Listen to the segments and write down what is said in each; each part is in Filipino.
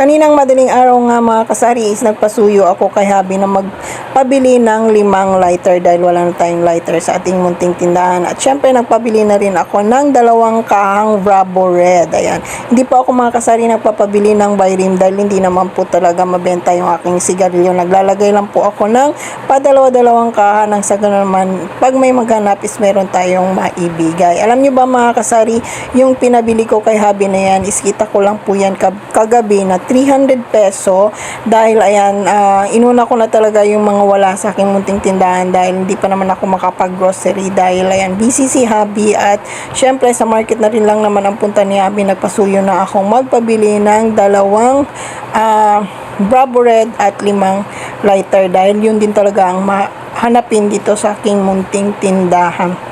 Kaninang madaling araw nga mga kasari is nagpasuyo ako kay Habi na magpabili ng limang lighter dahil wala na tayong lighter sa ating munting tindahan. At syempre nagpabili na rin ako ng dalawang kahang Bravo Red. Ayan. Hindi po ako mga kasari nagpapabili ng Byrim dahil hindi naman po talaga mabenta yung aking sigarilyo. Naglalagay lang po ako ng padalawa-dalawang kaha ng sa naman pag may maghanap is meron tayong maibigay. Alam nyo ba mga kasari, yung pinabili ko kay Habi na yan is kita ko lang po yan kag- kagabi na 300 peso dahil ayan, ah, inuna ko na talaga yung mga wala sa aking munting tindahan dahil hindi pa naman ako makapag-grocery dahil ayan, busy si Habi at syempre sa market na rin lang naman ang punta ni Habi, nagpasuyo na akong magpabili ng dalawang ah, Bravo Red at limang lighter dahil yun din talaga ang mahanapin dito sa aking munting tindahan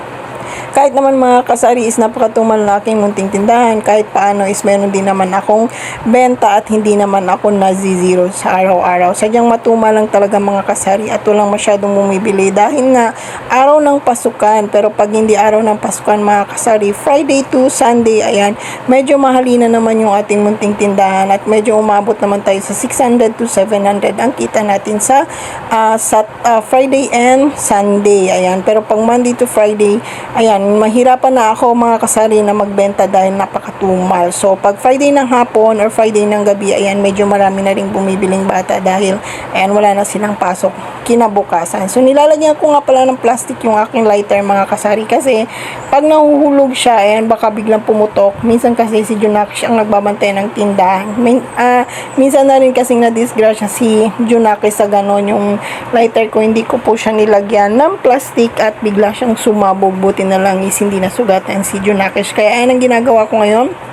kahit naman mga kasari is napakatumal na aking munting tindahan kahit paano is meron din naman akong benta at hindi naman ako nazi-zero sa araw-araw. Sadyang matumal lang talaga mga kasari at walang masyadong bumibili dahil nga araw ng pasukan. Pero pag hindi araw ng pasukan mga kasari Friday to Sunday ayan medyo mahalina naman yung ating munting tindahan at medyo umabot naman tayo sa 600 to 700 ang kita natin sa ah, sa ah, Friday and Sunday ayan. Pero pag Monday to Friday ayan mahirapan na ako mga kasari na magbenta dahil napakatumal. So pag Friday ng hapon or Friday ng gabi ayan medyo marami na rin bumibiling bata dahil ayan wala na silang pasok kinabukasan. So nilalagyan ko nga pala ng plastic yung aking lighter mga kasari. Kasi pag nahuhulog siya ayan baka biglang pumutok. Minsan kasi si Junakis ang nagbabantay ng tindahan. Min, ah, minsan na rin kasing na-disgrasya si Junakis sa ganon. Yung lighter ko hindi ko po siya nilagyan ng plastic at bigla siyang sumabog. Buti na lang is hindi nasugatan si Junakis kaya ayan ang ginagawa ko ngayon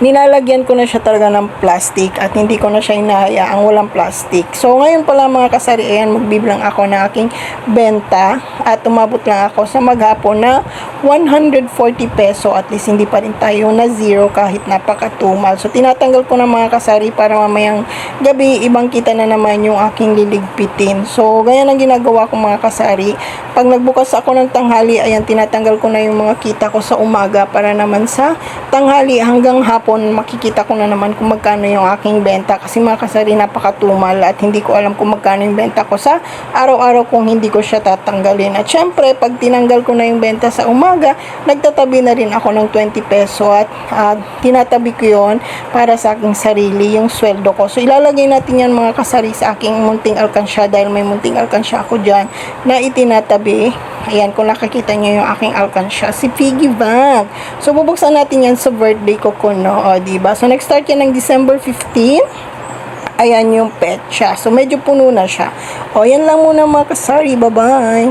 nilalagyan ko na siya talaga ng plastic at hindi ko na siya inahayaang walang plastic. So, ngayon pala mga kasari, ayan, magbibilang ako ng aking benta at umabot lang ako sa maghapon na 140 peso at least hindi pa rin tayo na zero kahit napakatumal. So, tinatanggal ko na mga kasari para mamayang gabi, ibang kita na naman yung aking liligpitin. So, ganyan ang ginagawa ko mga kasari. Pag nagbukas ako ng tanghali, ayan, tinatanggal ko na yung mga kita ko sa umaga para naman sa tanghali hanggang hapon makikita ko na naman kung magkano yung aking benta kasi mga kasari napakatumal at hindi ko alam kung magkano yung benta ko sa araw-araw kung hindi ko siya tatanggalin. At syempre pag tinanggal ko na yung benta sa umaga nagtatabi na rin ako ng 20 peso at ah, tinatabi ko yon para sa aking sarili yung sweldo ko. So ilalagay natin yan mga kasari sa aking munting alkansya dahil may munting alkansya ako dyan na itinatabi ayan kung nakikita nyo yung aking alkansya si Piggy Bank so bubuksan natin yan sa birthday ko ko no? O diba? So next start yan ng December 15 ayan yung petsa. So medyo puno na siya. O yan lang muna mga kasari. Bye bye